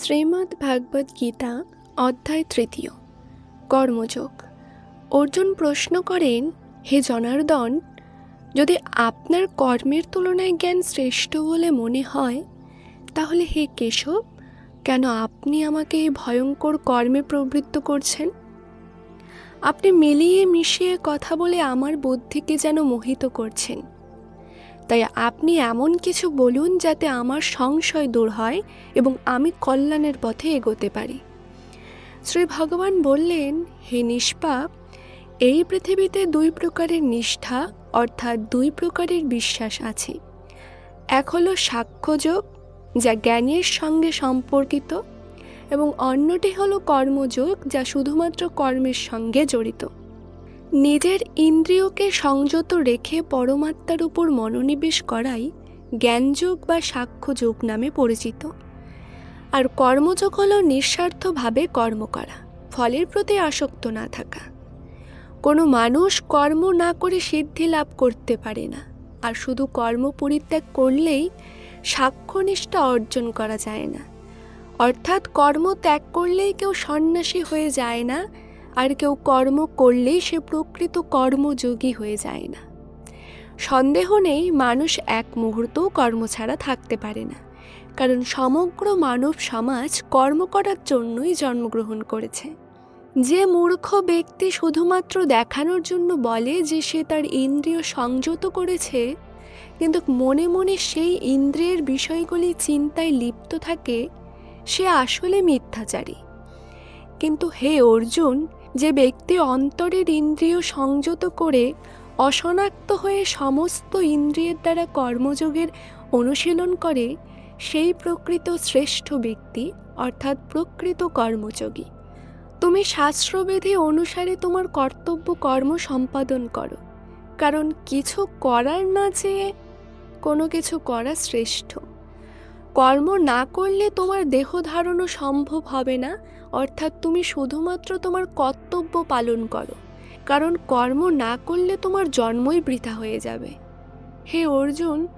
শ্রীমদ্ ভাগবত গীতা, অধ্যায় তৃতীয়। কর্মযোগ। অর্জুন প্রশ্ন করেন, হে জনার্দন, যদি আপনার কর্মের তুলনায় জ্ঞান শ্রেষ্ঠ বলে মনে হয়, তাহলে হে কেশব, কেন আপনি আমাকে এই ভয়ঙ্কর কর্মে প্রবৃত্ত করছেন? আপনি মিলিয়ে মিশিয়ে কথা বলে আমার বুদ্ধিকে যেন মোহিত করছেন। তাই আপনি এমন কিছু বলুন যাতে আমার সংশয় দূর হয় এবং আমি কল্যাণের পথে এগোতে পারি। শ্রী ভগবান বললেন, হে নিষ্পাপ, এই পৃথিবীতে দুই প্রকারের নিষ্ঠা, অর্থাৎ দুই প্রকারের বিশ্বাস আছে। এক হলো সাক্ষ্যযোগ যা জ্ঞানের সঙ্গে সম্পর্কিত, এবং অন্যটি হলো কর্মযোগ, যা শুধুমাত্র কর্মের সঙ্গে জড়িত। নিজের ইন্দ্রিয়কে সংযত রেখে পরমাত্মার উপর মনোনিবেশ করাই জ্ঞানযোগ বা সাক্ষ্যযোগ নামে পরিচিত। আর কর্মযোগ হল নিঃস্বার্থভাবে কর্ম করা, ফলের প্রতি আসক্ত না থাকা। কোনো মানুষ কর্ম না করে সিদ্ধি লাভ করতে পারে না, আর শুধু কর্ম পরিত্যাগ করলেই সাক্ষ্যনিষ্ঠা অর্জন করা যায় না। অর্থাৎ কর্ম ত্যাগ করলেই কেউ সন্ন্যাসী হয়ে যায় না আর কেউ কর্ম করলেই সে প্রকৃত কর্মযোগী হয়ে যায় না। সন্দেহ নেই মানুষ এক মুহূর্তও কর্ম ছাড়া থাকতে পারে না, কারণ সমগ্র মানব সমাজ কর্ম করার জন্যই জন্মগ্রহণ করেছে। যে মূর্খ ব্যক্তি শুধুমাত্র দেখানোর জন্য বলে যে সে তার ইন্দ্রিয় সংযত করেছে, কিন্তু মনে মনে সেই ইন্দ্রিয়ের বিষয়গুলি চিন্তায় লিপ্ত থাকে, সে আসলে মিথ্যাচারী। কিন্তু হে অর্জুন যে ব্যক্তি অন্তরের ইন্দ্রিয় সংযত করে অশনাক্ত হয়ে সমস্ত ইন্দ্রিয়ের দ্বারা কর্মযোগের অনুশীলন করে, সেই প্রকৃত শ্রেষ্ঠ ব্যক্তি, অর্থাৎ প্রকৃত কর্মযোগী। তুমি শাস্ত্রবিধি অনুসারে তোমার কর্তব্য কর্ম সম্পাদন করো। কারণ কিছু করার না চেয়ে কোনো কিছু করা শ্রেষ্ঠ। কর্ম না করলে তোমার দেহ ধারণও সম্ভব হবে না। অর্থাৎ তুমি শুধুমাত্র তোমার কর্তব্য পালন করো। কারণ কর্ম না করলে তোমার জন্মই বৃথা হয়ে যাবে। হে অর্জুন,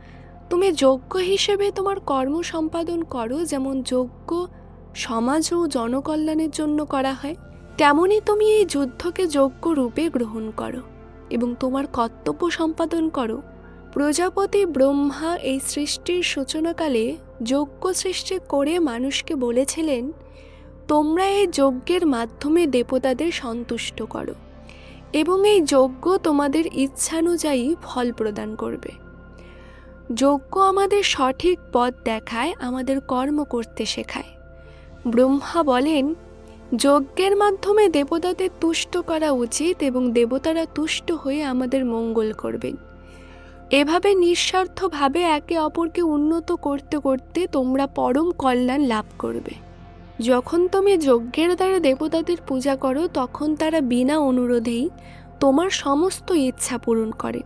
তুমি যোগ্য হিসেবে তোমার কর্ম সম্পাদন করো যেমন যোগ্য সমাজ ও জনকল্যাণের জন্য করা হয়, তেমনই তুমি এই যুদ্ধকে যোগ্য রূপে গ্রহণ করো এবং তোমার কর্তব্য সম্পাদন করো। প্রজাপতি ব্রহ্মা এই সৃষ্টির সূচনাকালে যজ্ঞ সৃষ্টি করে মানুষকে বলেছিলেন, তোমরা এই যজ্ঞের মাধ্যমে দেবতাদের সন্তুষ্ট করো এবং এই যজ্ঞ তোমাদের ইচ্ছানুযায়ী ফল প্রদান করবে। যজ্ঞ আমাদের সঠিক পথ দেখায়, আমাদের কর্ম করতে শেখায়। ব্রহ্মা বলেন, যজ্ঞের মাধ্যমে দেবতাদের তুষ্ট করা উচিত এবং দেবতারা তুষ্ট হয়ে আমাদের মঙ্গল করবেন। এভাবে নিঃস্বার্থভাবে একে অপরকে উন্নত করতে করতে তোমরা পরম কল্যাণ লাভ করবে। যখন তুমি যজ্ঞের দ্বারা দেবতাদের পূজা করো, তখন তারা বিনা অনুরোধেই তোমার সমস্ত ইচ্ছা পূরণ করে।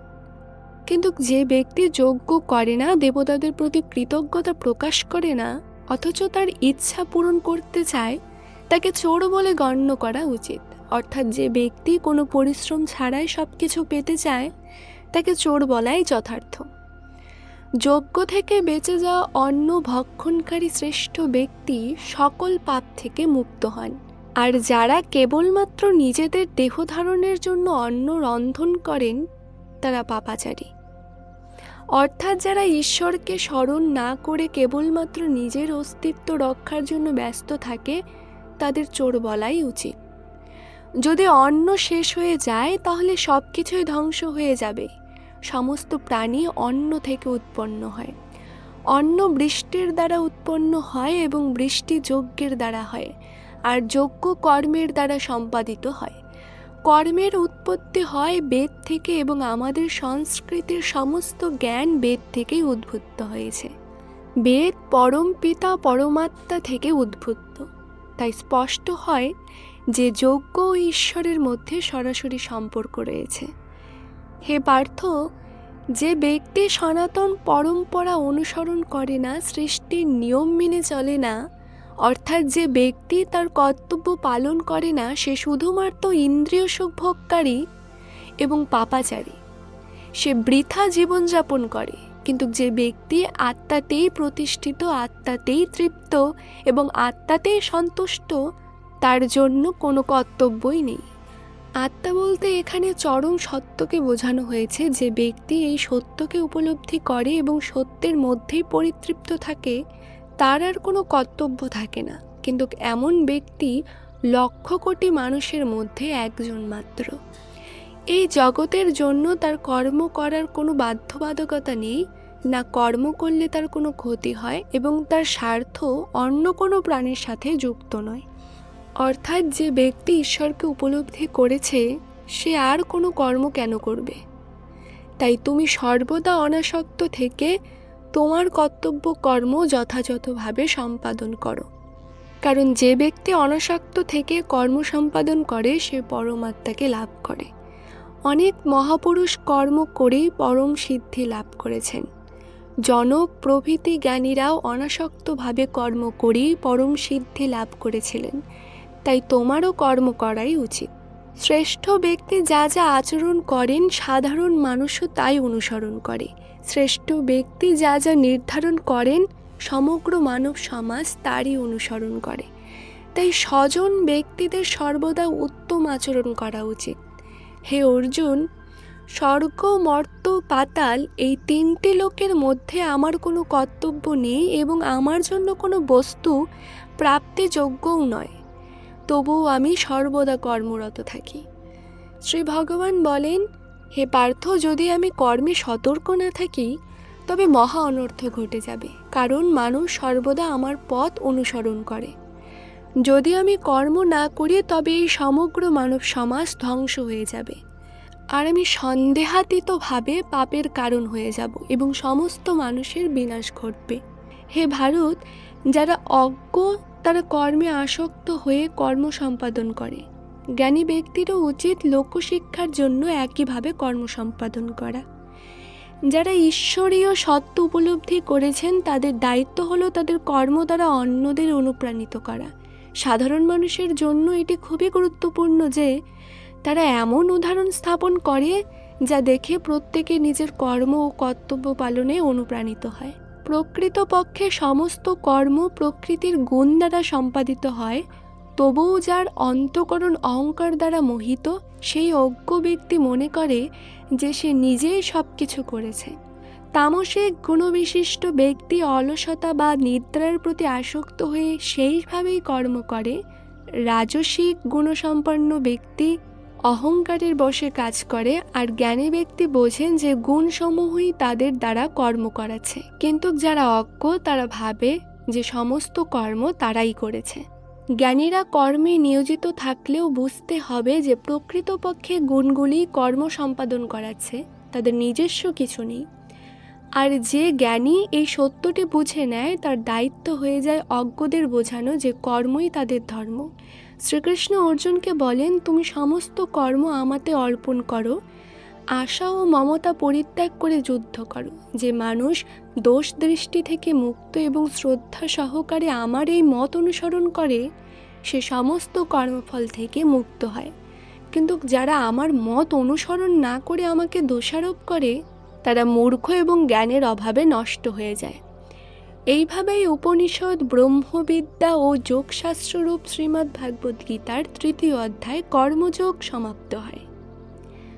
কিন্তু যে ব্যক্তি যজ্ঞ করে না, দেবতাদের প্রতি কৃতজ্ঞতা প্রকাশ করে না, অথচ তার ইচ্ছা পূরণ করতে চায়, তাকে চোর বলে গণ্য করা উচিত। অর্থাৎ যে ব্যক্তি কোনো পরিশ্রম ছাড়াই সব কিছু পেতে চায় তাকে চোর বলাই যথার্থ। যজ্ঞ থেকে বেঁচে যাওয়া অন্ন ভক্ষণকারী শ্রেষ্ঠ ব্যক্তি সকল পাপ থেকে মুক্ত হন। আর যারা কেবলমাত্র নিজেদের দেহ ধারণের জন্য অন্ন রন্ধন করেন, তারা পাপাচারী। অর্থাৎ যারা ঈশ্বরকে স্মরণ না করে কেবলমাত্র নিজের অস্তিত্ব রক্ষার জন্য ব্যস্ত থাকে, তাদের চোর বলাই উচিত। যদি অন্ন শেষ হয়ে যায়, তাহলে সব কিছুই ধ্বংস হয়ে যাবে। সমস্ত প্রাণী অন্ন থেকে উৎপন্ন হয়। অন্ন বৃষ্টির দ্বারা উৎপন্ন হয় এবং বৃষ্টি যজ্ঞের দ্বারা হয়, আর যজ্ঞ কর্মের দ্বারা সম্পাদিত হয়। কর্মের উৎপত্তি হয় বেদ থেকে এবং আমাদের সংস্কৃতির সমস্ত জ্ঞান বেদ থেকেই উদ্ভূত হয়েছে। বেদ পরম পিতা পরমাত্মা থেকে উদ্ভূত। তাই স্পষ্ট হয় যে যজ্ঞ ও ঈশ্বরের মধ্যে সরাসরি সম্পর্ক রয়েছে। হে পার্থ, যে ব্যক্তি সনাতন পরম্পরা অনুসরণ করে না, সৃষ্টির নিয়ম মেনে চলে না, অর্থাৎ যে ব্যক্তি তার কর্তব্য পালন করে না, সে শুধুমাত্র ইন্দ্রিয় সুখ ভোগকারী এবং পাপাচারী। সে বৃথা জীবনযাপন করে, কিন্তু যে ব্যক্তি আত্মাতেই প্রতিষ্ঠিত, আত্মাতেই তৃপ্ত এবং আত্মাতেই সন্তুষ্ট, তার জন্য কোনো কর্তব্যই নেই। আত্মা বলতে এখানে চরম সত্যকে বোঝানো হয়েছে যে ব্যক্তি এই সত্যকে উপলব্ধি করে এবং সত্যের মধ্যেই পরিতৃপ্ত থাকে, তার আর কোনো কর্তব্য থাকে না। কিন্তু এমন ব্যক্তি লক্ষ কোটি মানুষের মধ্যে একজন মাত্র। এই জগতের জন্য তার কর্ম করার কোনো বাধ্যবাধকতা নেই, না কর্ম করলে তার কোনো ক্ষতি হয় এবং তার স্বার্থ অন্য কোনো প্রাণীর সাথে যুক্ত নয়। অর্থাৎ যে ব্যক্তি ঈশ্বরকে উপলব্ধি করেছে, সে আর কোনো কর্ম কেন করবে? তাই তুমি সর্বদা অনাসক্ত থেকে তোমার কর্তব্য কর্ম যথাযথভাবে সম্পাদন করো। কারণ যে ব্যক্তি অনাসক্ত থেকে কর্ম সম্পাদন করে, সে পরমাত্মাকে লাভ করে। অনেক মহাপুরুষ কর্ম করেই পরম সিদ্ধি লাভ করেছেন। জনক প্রভৃতি জ্ঞানীরাও অনাসক্তভাবে কর্ম করেই পরম সিদ্ধি লাভ করেছিলেন। তাই তোমারও কর্ম করাই উচিত। শ্রেষ্ঠ ব্যক্তি যা যা আচরণ করেন, সাধারণ মানুষও তাই অনুসরণ করে। শ্রেষ্ঠ ব্যক্তি যা যা নির্ধারণ করেন, সমগ্র মানব সমাজ তারই অনুসরণ করে। তাই স্বজন ব্যক্তিদের সর্বদা উত্তম আচরণ করা উচিত। হে অর্জুন, স্বর্গ, মর্ত, পাতাল এই তিনটি লোকের মধ্যে আমার কোনো কর্তব্য নেই এবং আমার জন্য কোনো বস্তু প্রাপ্তিযোগ্যও নয়। তবুও আমি সর্বদা কর্মরত থাকি। শ্রী ভগবান বলেন, হে পার্থ, যদি আমি কর্মে সতর্ক না থাকি, তবে মহা অনর্থ ঘটে যাবে, কারণ মানুষ সর্বদা আমার পথ অনুসরণ করে। যদি আমি কর্ম না করি, তবে এই সমগ্র মানব সমাজ ধ্বংস হয়ে যাবে। আর আমি সন্দেহাতীতভাবে পাপের কারণ হয়ে যাব এবং সমস্ত মানুষের বিনাশ ঘটবে। হে ভারত, যারা অজ্ঞ তারা কর্মে আসক্ত হয়ে কর্ম সম্পাদন করে। জ্ঞানী ব্যক্তিরও উচিত লোকশিক্ষার জন্য একইভাবে কর্ম সম্পাদন করা। যারা ঈশ্বরীয় সত্য উপলব্ধি করেছেন, তাদের দায়িত্ব হলো তাদের কর্ম দ্বারা অন্যদের অনুপ্রাণিত করা। সাধারণ মানুষের জন্য এটি খুবই গুরুত্বপূর্ণ যে, তারা এমন উদাহরণ স্থাপন করে যা দেখে প্রত্যেকে নিজের কর্ম ও কর্তব্য পালনে অনুপ্রাণিত হয়। প্রকৃতপক্ষে সমস্ত কর্ম প্রকৃতির গুণ দ্বারা সম্পাদিত হয়, তবুও যার অন্তকরণ অহংকার দ্বারা মোহিত, সেই অজ্ঞ ব্যক্তি মনে করে যে সে নিজেই সব কিছু করেছে। তামসিক গুণবিশিষ্ট ব্যক্তি অলসতা বা নিদ্রার প্রতি আসক্ত হয়ে সেইভাবেই কর্ম করে। রাজসিক গুণসম্পন্ন ব্যক্তি অহংকারের বশে কাজ করে আর জ্ঞানী ব্যক্তি বোঝেন যে গুণসমূহই তাদের দ্বারা কর্ম করাচ্ছে কিন্তু যারা অজ্ঞ, তারা ভাবে যে সমস্ত কর্ম তারাই করেছে। জ্ঞানীরা কর্মে নিয়োজিত থাকলেও বুঝতে হবে যে প্রকৃতপক্ষে গুণগুলি কর্ম সম্পাদন করাচ্ছে, তাদের নিজস্ব কিছু নেই। আর যে জ্ঞানী এই সত্যটি বুঝে নেয়, তার দায়িত্ব হয়ে যায় অজ্ঞদের বোঝানো যে কর্মই তাদের ধর্ম। শ্রীকৃষ্ণ অর্জুনকে বলেন, তুমি সমস্ত কর্ম আমাতে অর্পণ করো, আশা ও মমতা পরিত্যাগ করে যুদ্ধ করো। যে মানুষ দোষ দৃষ্টি থেকে মুক্ত এবং শ্রদ্ধা সহকারে আমার এই মত অনুসরণ করে, সে সমস্ত কর্মফল থেকে মুক্ত হয়। কিন্তু যারা আমার মত অনুসরণ না করে আমাকে দোষারোপ করে, তারা মূর্খ এবং জ্ঞানের অভাবে নষ্ট হয়ে যায়। এইভাবেই উপনিষদ, ব্রহ্মবিদ্যা ও যোগশাস্ত্ররূপ শ্রীমদ্ ভাগবত গীতার তৃতীয় অধ্যায় কর্মযোগ সমাপ্ত হয়।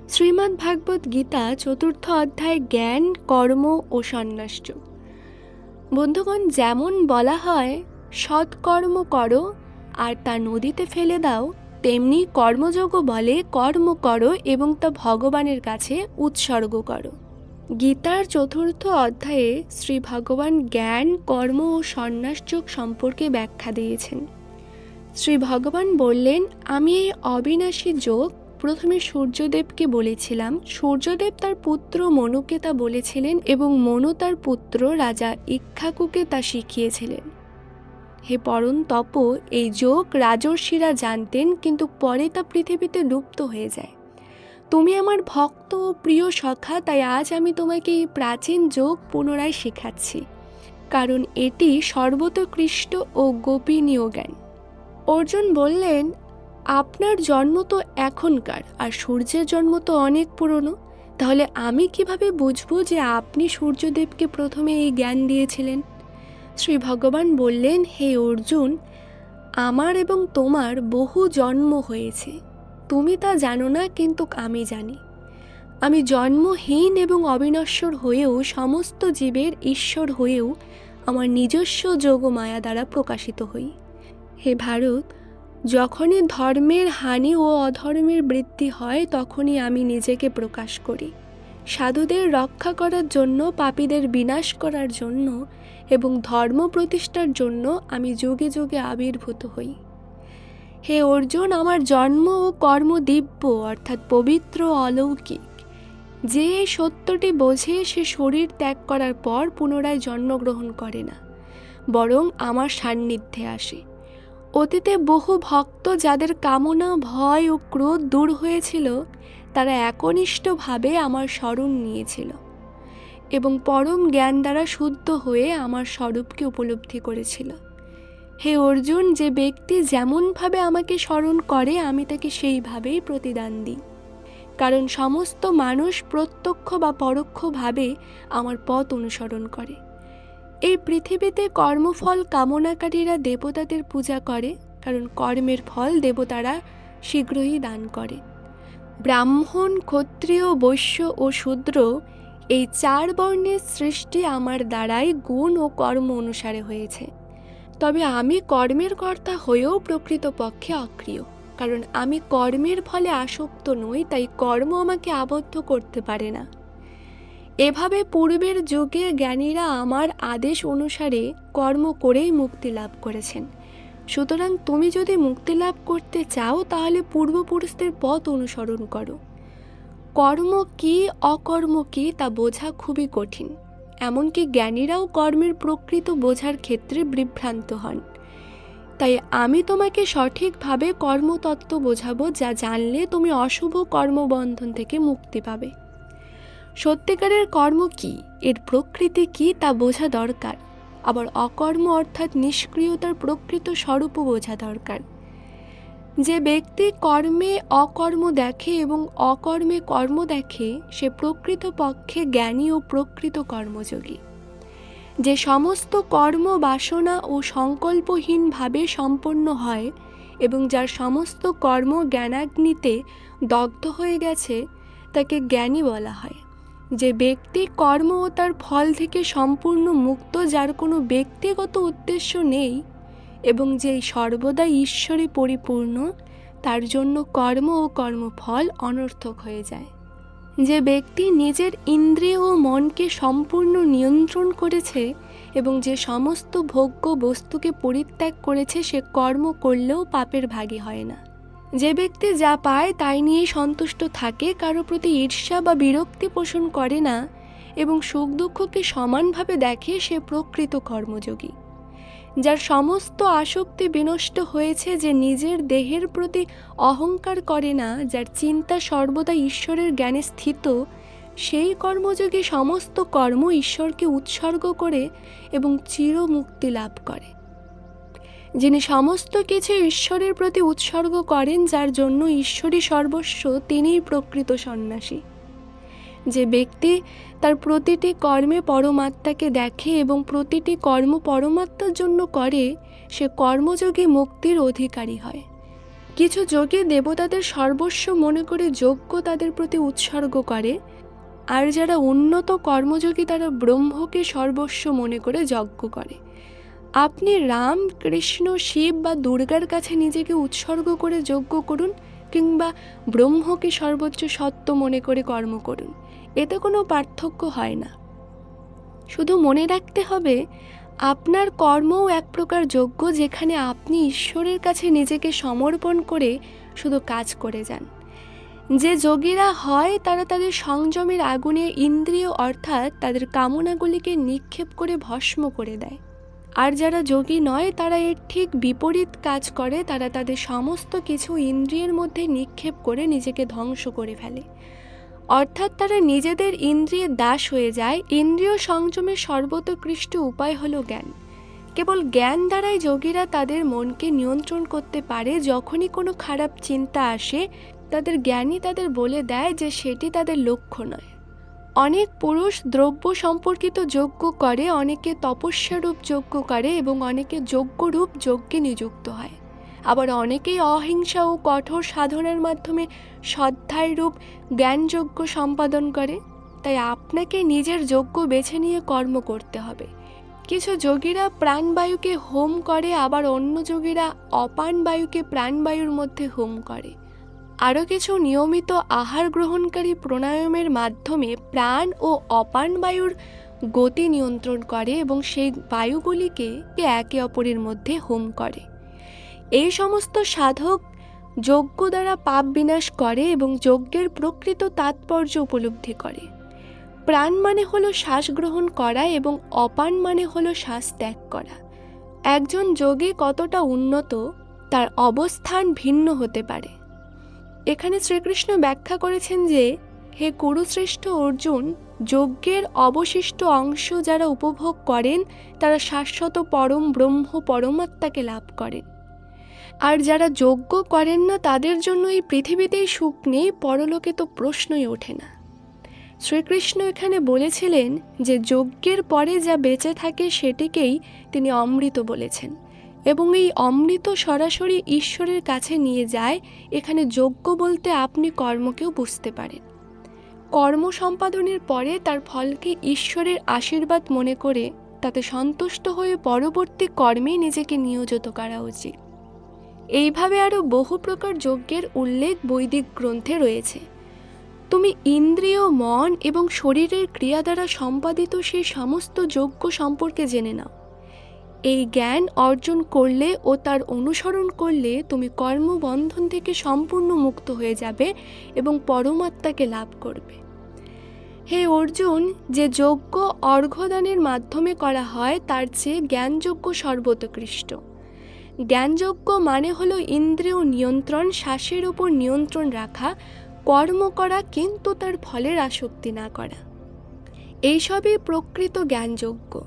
শ্রীমদ্ ভাগবত গীতা চতুর্থ অধ্যায় জ্ঞান, কর্ম ও সন্ন্যাসযোগ বন্ধুগণ, যেমন বলা হয়, সৎকর্ম করো আর তা নদীতে ফেলে দাও, তেমনি কর্মযোগও বলে কর্ম করো এবং তা ভগবানের কাছে উৎসর্গ করো। গীতার চতুর্থ অধ্যায়ে শ্রী ভগবান জ্ঞান, কর্ম ও সন্ন্যাস যোগ সম্পর্কে ব্যাখ্যা দিয়েছেন। শ্রী ভগবান বললেন, আমি এই অবিনাশী যোগ প্রথমে সূর্যদেবকে বলেছিলাম। সূর্যদেব তার পুত্র মনুকে তা বলেছিলেন এবং মনু তার পুত্র রাজা ইক্ষাকুকে তা শিখিয়েছিলেন। হে পরম তপ, এই যোগ রাজর্ষিরা জানতেন, কিন্তু পরে তা পৃথিবীতে লুপ্ত হয়ে যায়। তুমি আমার ভক্ত প্রিয় সখা, তাই আজ আমি তোমাকে এই প্রাচীন যোগ পুনরায় শেখাচ্ছি। কারণ এটি সর্বতোকৃষ্ট ও গোপনীয় জ্ঞান। অর্জুন বললেন, আপনার জন্ম তো এখনকার, আর সূর্যের জন্ম তো অনেক পুরনো। তাহলে আমি কীভাবে বুঝব যে আপনি সূর্যদেবকে প্রথমে এই জ্ঞান দিয়েছিলেন? শ্রী ভগবান বললেন, হে অর্জুন, আমার এবং তোমার বহু জন্ম হয়েছে। তুমি তা জানো না, কিন্তু আমি জানি। আমি জন্মহীন এবং অবিনশ্বর হয়েও সমস্ত জীবের ঈশ্বর হয়েও আমার নিজস্ব যোগমায়া দ্বারা প্রকাশিত হই। হে ভারত, যখনই ধর্মের হানি ও অধর্মের বৃদ্ধি হয়, তখনই আমি নিজেকে প্রকাশ করি। সাধুদের রক্ষা করার জন্য, পাপীদের বিনাশ করার জন্য এবং ধর্ম প্রতিষ্ঠার জন্য আমি যুগে যুগে আবির্ভূত হই। হে অর্জুন, আমার জন্ম ও কর্ম দিব্য, অর্থাৎ পবিত্র অলৌকিক। যে সত্যটি বোঝে, সে শরীর ত্যাগ করার পর পুনরায় জন্মগ্রহণ করে না, বরং আমার সান্নিধ্যে আসে। অতীতে বহু ভক্ত যাদের কামনা, ভয় ও ক্রোধ দূর হয়েছিল, তারা একনিষ্ঠভাবে আমার স্মরণ নিয়েছিল এবং পরম জ্ঞান দ্বারা শুদ্ধ হয়ে আমার স্বরূপকে উপলব্ধি করেছিল। হে অর্জুন, যে ব্যক্তি যেমনভাবে আমাকে স্মরণ করে, আমি তাকে সেইভাবেই প্রতিদান দিই। কারণ সমস্ত মানুষ প্রত্যক্ষ বা পরোক্ষভাবে আমার পথ অনুসরণ করে। এই পৃথিবীতে কর্মফল কামনাকারীরা দেবতাদের পূজা করে, কারণ কর্মের ফল দেবতারা শীঘ্রই দান করে। ব্রাহ্মণ, ক্ষত্রিয়, বৈশ্য ও শূদ্র এই চার বর্ণের সৃষ্টি আমার দ্বারাই গুণ ও কর্ম অনুসারে হয়েছে। তবে আমি কর্মের কর্তা হয়েও প্রকৃতপক্ষে অক্রিয়, কারণ আমি কর্মের ফলে আসক্ত নই, তাই কর্ম আমাকে আবদ্ধ করতে পারে না। এভাবে পূর্বের যুগে জ্ঞানীরা আমার আদেশ অনুসারে কর্ম করেই মুক্তি লাভ করেছেন। সুতরাং তুমি যদি মুক্তি লাভ করতে চাও, তাহলে পূর্বপুরুষদের পথ অনুসরণ করো। কর্ম কি, অকর্ম কি, তা বোঝা খুবই কঠিন। এমনকি জ্ঞানীরাও কর্মের প্রকৃত বোঝার ক্ষেত্রে বিভ্রান্ত হন। তাই আমি তোমাকে সঠিকভাবে কর্মতত্ত্ব বোঝাবো যা জানলে তুমি অশুভ কর্মবন্ধন থেকে মুক্তি পাবে। সত্যিকারের কর্ম কি? এর প্রকৃতি কি তা বোঝা দরকার। আবার অকর্ম অর্থাৎ নিষ্ক্রিয়তার প্রকৃত স্বরূপও বোঝা দরকার। যে ব্যক্তি কর্মে অকর্ম দেখে এবং অকর্মে কর্ম দেখে, সে প্রকৃত পক্ষে জ্ঞানী ও প্রকৃত কর্মযোগী। যে সমস্ত কর্ম বাসনা ও সংকল্পহীনভাবে সম্পন্ন হয় এবং যার সমস্ত কর্ম জ্ঞানাগ্নিতে দগ্ধ হয়ে গেছে, তাকে জ্ঞানী বলা হয়। যে ব্যক্তি কর্ম ও তার ফল থেকে সম্পূর্ণ মুক্ত, যার কোনো ব্যক্তিগত উদ্দেশ্য নেই এবং যে সর্বদা ঈশ্বরে পরিপূর্ণ, তার জন্য কর্ম ও কর্মফল অনর্থক হয়ে যায়। যে ব্যক্তি নিজের ইন্দ্রিয় ও মনকে সম্পূর্ণ নিয়ন্ত্রণ করেছে এবং যে সমস্ত ভোগ্য বস্তুকে পরিত্যাগ করেছে, সে কর্ম করলেও পাপের ভাগী হয় না। যে ব্যক্তি যা পায়, তাই নিয়েই সন্তুষ্ট থাকে, কারও প্রতি ঈর্ষা বা বিরক্তি পোষণ করে না এবং সুখ দুঃখকে সমানভাবে দেখে, সে প্রকৃত কর্মযোগী। যার সমস্ত আসক্তি বিনষ্ট হয়েছে যে নিজের দেহের প্রতি অহংকার করে না, যার চিন্তা সর্বদা ঈশ্বরের জ্ঞানে স্থিত, সেই কর্মযোগী সমস্ত কর্ম ঈশ্বরকে উৎসর্গ করে এবং চিরমুক্তি লাভ করে। যিনি সমস্ত কিছু ঈশ্বরের প্রতি উৎসর্গ করেন, যার জন্য ঈশ্বরই সর্বস্ব, তিনিই প্রকৃত সন্ন্যাসী। যে ব্যক্তি তার প্রতিটি কর্মে পরমাত্মাকে দেখে এবং প্রতিটি কর্ম পরমাত্মার জন্য করে, সে কর্মযোগী মুক্তির অধিকারী হয়। কিছু যোগী দেবতাদের সর্বস্ব মনে করে যজ্ঞ তাদের প্রতি উৎসর্গ করে, আর যারা উন্নত কর্মযোগী তারা ব্রহ্মকে সর্বস্ব মনে করে যজ্ঞ করে। আপনি রাম, কৃষ্ণ, শিব বা দুর্গার কাছে নিজেকে উৎসর্গ করে যজ্ঞ করুন কিংবা ব্রহ্মকে সর্বোচ্চ সত্য মনে করে কর্ম করুন। এতে কোনো পার্থক্য হয় না। শুধু মনে রাখতে হবে, আপনার কর্মও এক প্রকার যোগ্য যেখানে আপনি ঈশ্বরের কাছে নিজেকে সমর্পণ করে শুধু কাজ করে যান। যে যোগীরা হয়, তারা তাদের সংযমের আগুনে ইন্দ্রিয় অর্থাৎ তাদের কামনাগুলিকে নিক্ষেপ করে ভস্ম করে দেয়। আর যারা যোগী নয়, তারা এর ঠিক বিপরীত কাজ করে, তারা তাদের সমস্ত কিছু ইন্দ্রিয়ের মধ্যে নিক্ষেপ করে নিজেকে ধ্বংস করে ফেলে। অর্থাৎ তারা নিজেদের ইন্দ্রিয়ের দাস হয়ে যায়, ইন্দ্রিয় সংযমের সর্বোৎকৃষ্ট উপায় হলো জ্ঞান। কেবল জ্ঞান দ্বারাই যোগীরা তাদের মনকে নিয়ন্ত্রণ করতে পারে, যখনই কোনো খারাপ চিন্তা আসে, তাদের জ্ঞানই তাদের বলে দেয় যে সেটি তাদের লক্ষ্য নয়। অনেক পুরুষ দ্রব্য সম্পর্কিত যজ্ঞ করে, অনেকে তপস্যারূপ যজ্ঞ করে এবং অনেকে যজ্ঞরূপ যজ্ঞে নিযুক্ত হয়। আবার অনেকেই অহিংসা ও কঠোর সাধনার মাধ্যমে শ্রদ্ধায় রূপ জ্ঞানযজ্ঞ সম্পাদন করে। তাই আপনাকে নিজের যোগ্য বেছে নিয়ে কর্ম করতে হবে। কিছু যোগীরা প্রাণবায়ুকে হোম করে, আবার অন্য যোগীরা অপান বায়ুকে প্রাণবায়ুর মধ্যে হোম করে। আরও কিছু নিয়মিত আহার গ্রহণকারী প্রাণায়ামের মাধ্যমে প্রাণ ও অপান বায়ুর গতি নিয়ন্ত্রণ করে এবং সেই বায়ুগুলিকে একে অপরের মধ্যে হোম করে। এই সমস্ত সাধক যজ্ঞ দ্বারা পাপ বিনাশ করে এবং যজ্ঞের প্রকৃত তাৎপর্য উপলব্ধি করে। প্রাণ মানে হলো শ্বাস গ্রহণ করা এবং অপান মানে হলো শ্বাস ত্যাগ করা। একজন যোগী কতটা উন্নত, তার অবস্থান ভিন্ন হতে পারে। এখানে শ্রীকৃষ্ণ ব্যাখ্যা করেছেন যে, হে কুরুশ্রেষ্ঠ অর্জুন, যজ্ঞের অবশিষ্ট অংশ যারা উপভোগ করেন, তারা শাশ্বত পরম ব্রহ্ম পরমাত্মাকে লাভ করেন। আর যারা যজ্ঞ করেন না, তাদের জন্য এই পৃথিবীতেই সুখ নেই, পরলোকে তো প্রশ্নই ওঠে না। শ্রীকৃষ্ণ এখানে বলেছিলেন যে, যজ্ঞের পরে যা বেঁচে থাকে সেটিকেই তিনি অমৃত বলেছেন এবং এই অমৃত সরাসরি ঈশ্বরের কাছে নিয়ে যায়, এখানে যজ্ঞ বলতে আপনি কর্মকেও বুঝতে পারেন। কর্ম সম্পাদনের পরে তার ফলকে ঈশ্বরের আশীর্বাদ মনে করে তাতে সন্তুষ্ট হয়ে পরবর্তী কর্মে নিজেকে নিয়োজিত করা উচিত। এইভাবে আরও বহু প্রকার যজ্ঞের উল্লেখ বৈদিক গ্রন্থে রয়েছে। তুমি ইন্দ্রিয়, মন এবং শরীরের ক্রিয়া দ্বারা সম্পাদিত সেই সমস্ত যজ্ঞ সম্পর্কে জেনে নাও। এই জ্ঞান অর্জন করলে ও তার অনুসরণ করলে তুমি কর্মবন্ধন থেকে সম্পূর্ণ মুক্ত হয়ে যাবে এবং পরমাত্মাকে লাভ করবে। হে অর্জুন, যে যজ্ঞ অর্ঘদানের মাধ্যমে করা হয়, তার চেয়ে জ্ঞানযজ্ঞ সর্বোৎকৃষ্ট। জ্ঞানযজ্ঞ মানে হলো ইন্দ্রিয় নিয়ন্ত্রণ, শ্বাসের উপর নিয়ন্ত্রণ রাখা, কর্ম করা কিন্তু তার ফলের আসক্তি না করা। এইসবই প্রকৃত জ্ঞানযোগ্য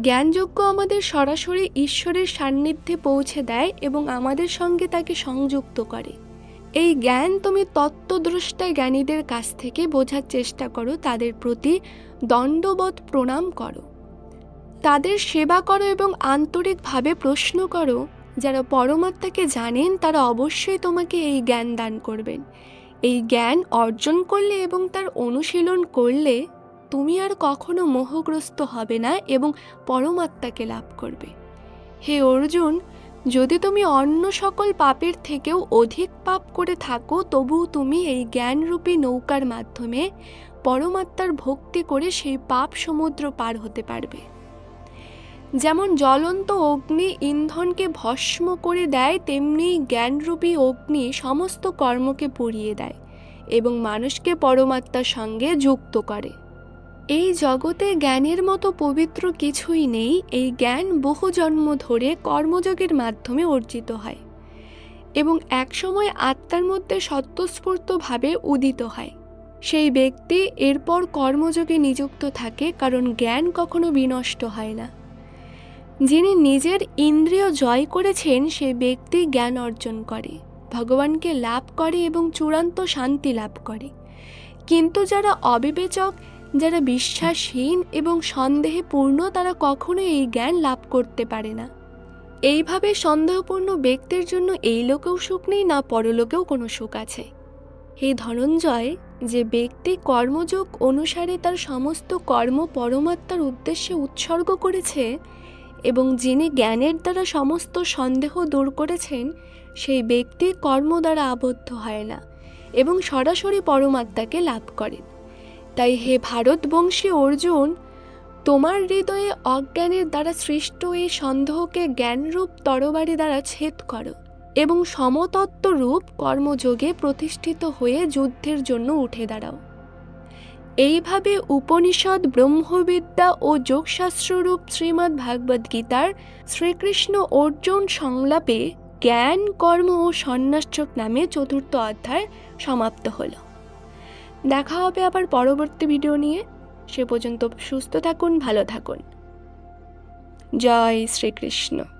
জ্ঞানযোগ্য আমাদের সরাসরি ঈশ্বরের সান্নিধ্যে পৌঁছে দেয় এবং আমাদের সঙ্গে তাকে সংযুক্ত করে। এই জ্ঞান তুমি তত্ত্বদ্রষ্টা জ্ঞানীদের কাছ থেকে বোঝার চেষ্টা করো, তাদের প্রতি দণ্ডবধ প্রণাম করো। তাদের সেবা করো এবং আন্তরিকভাবে প্রশ্ন করো যারা পরমাত্মাকে জানেন, তারা অবশ্যই তোমাকে এই জ্ঞান দান করবেন। এই জ্ঞান অর্জন করলে এবং তার অনুশীলন করলে তুমি আর কখনো মোহগ্রস্ত হবে না এবং পরমাত্মাকে লাভ করবে। হে অর্জুন, যদি তুমি অন্য সকল পাপের থেকেও অধিক পাপ করে থাকো, তবুও তুমি এই জ্ঞানরূপী নৌকার মাধ্যমে পরমাত্মার ভক্তি করে সেই পাপ সমুদ্র পার হতে পারবে। যেমন জ্বলন্ত অগ্নি ইন্ধনকে ভস্ম করে দেয়, তেমনি জ্ঞানরূপী অগ্নি সমস্ত কর্মকে পুড়িয়ে দেয় এবং মানুষকে পরমাত্মার সঙ্গে যুক্ত করে। এই জগতে জ্ঞানের মতো পবিত্র কিছুই নেই, এই জ্ঞান বহু জন্ম ধরে কর্মযোগের মাধ্যমে অর্জিত হয় এবং একসময় আত্মার মধ্যে স্বতঃস্ফূর্তভাবে উদিত হয়। সেই ব্যক্তি এরপর কর্মযোগে নিযুক্ত থাকে, কারণ জ্ঞান কখনো বিনষ্ট হয় না। যিনি নিজের ইন্দ্রিয় জয় করেছেন, সে ব্যক্তি জ্ঞান অর্জন করে, ভগবানকে লাভ করে এবং চূড়ান্ত শান্তি লাভ করে। কিন্তু যারা অবিবেচক, যারা বিশ্বাসহীন এবং সন্দেহে পূর্ণ তারা কখনো এই জ্ঞান লাভ করতে পারে না। এইভাবে সন্দেহপূর্ণ ব্যক্তির জন্য এই লোকেও সুখ নেই, না পরলোকেও কোনো সুখ আছে। হে ধনঞ্জয়, যে ব্যক্তি কর্মযোগ অনুসারে তার সমস্ত কর্ম পরমাত্মার উদ্দেশ্যে উৎসর্গ করেছে এবং যিনি জ্ঞানের দ্বারা সমস্ত সন্দেহ দূর করেছেন, সেই ব্যক্তি কর্ম দ্বারা আবদ্ধ হয় না এবং সরাসরি পরমাত্মাকে লাভ করেন। তাই হে ভারতবংশী অর্জুন, তোমার হৃদয়ে অজ্ঞানের দ্বারা সৃষ্ট এই সন্দেহকে জ্ঞানরূপ তরবারি দ্বারা ছেদ করো এবং সমতত্ত্বরূপ কর্মযোগে প্রতিষ্ঠিত হয়ে যুদ্ধের জন্য উঠে দাঁড়াও। এইভাবে উপনিষদ, ব্রহ্মবিদ্যা ও যোগশাস্ত্ররূপ শ্রীমদ্ ভাগবত গীতার শ্রীকৃষ্ণ অর্জুন সংলাপে জ্ঞান, কর্ম ও সন্ন্যাসচক নামে চতুর্থ অধ্যায় সমাপ্ত হল। দেখা হবে আবার পরবর্তী ভিডিও নিয়ে। সে পর্যন্ত সুস্থ থাকুন, ভালো থাকুন। জয় শ্রীকৃষ্ণ।